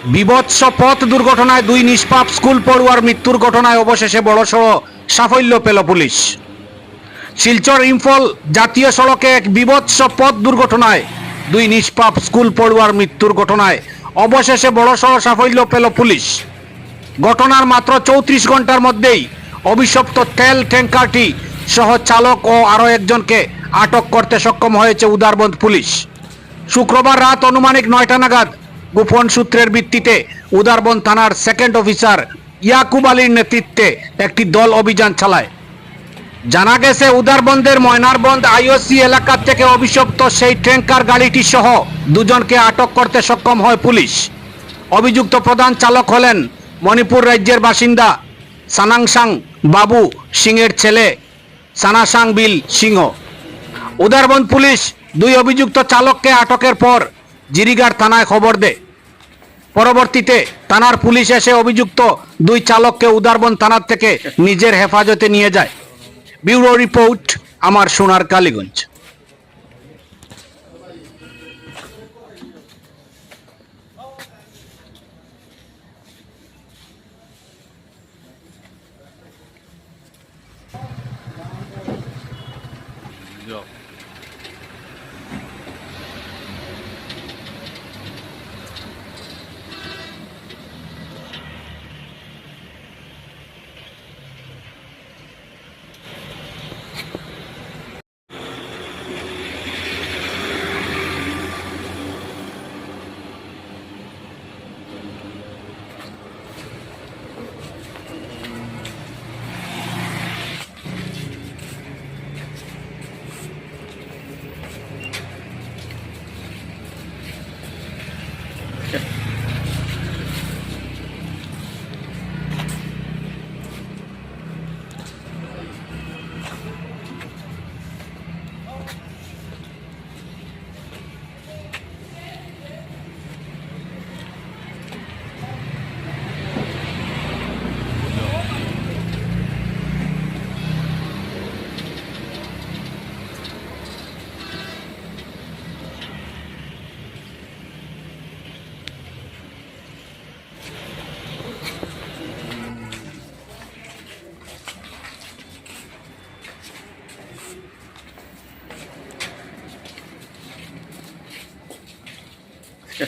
বিভৎস পথ দুর্ঘটনায় দুই নিষ্পাপ স্কুল পড়ুয়ার মৃত্যুর ঘটনায় অবশেষে বড়সড় সাফল্য পেল পুলিশ। শিলচর ইম্ফল জাতীয় সড়কে এক বিভৎস পথ দুর্ঘটনায় দুই নিষ্পাপ স্কুল পড়ুয়ার মৃত্যুর ঘটনায় অবশেষে বড়সড় সাফল্য পেল পুলিশ। ঘটনার মাত্র চৌত্রিশ ঘণ্টার মধ্যেই অভিশপ্ত তেল ট্যাঙ্কারটি সহ চালক ও আরও একজনকে আটক করতে সক্ষম হয়েছে উদারবন্দ পুলিশ। শুক্রবার রাত অনুমানিক নয়টা নাগাদ গোপন সূত্রের ভিত্তিতে উদারবন থানার সেকেন্ড অফিসার ইয়াকুব আলীর নেতৃত্বে একটি দল অভিযান চালায়। জানা গেছে, উদারবন্দের ময়নারবন্দ আইওসি এলাকা থেকে অভিশপ্ত সেই ট্যাঙ্কার গাড়িটি সহ দুজনকে আটক করতে সক্ষম হয় পুলিশ। অভিযুক্ত প্রধান চালক হলেন মণিপুর রাজ্যের বাসিন্দা সানাংসাং বাবু সিংয়ের ছেলে সানাসাং বিল সিংহ। উদারবন্দ পুলিশ দুই অভিযুক্ত চালককে আটকের পর জিরিগার থানায় খবর দেয় পরবর্তীতে থানার পুলিশ এসে অভিযুক্ত দুই চালককে উদারবন থানার থেকে নিজের হেফাজতে নিয়ে যায়। ব্যুরো রিপোর্ট, আমার সোনার কালীগঞ্জ। Yeah. Yeah.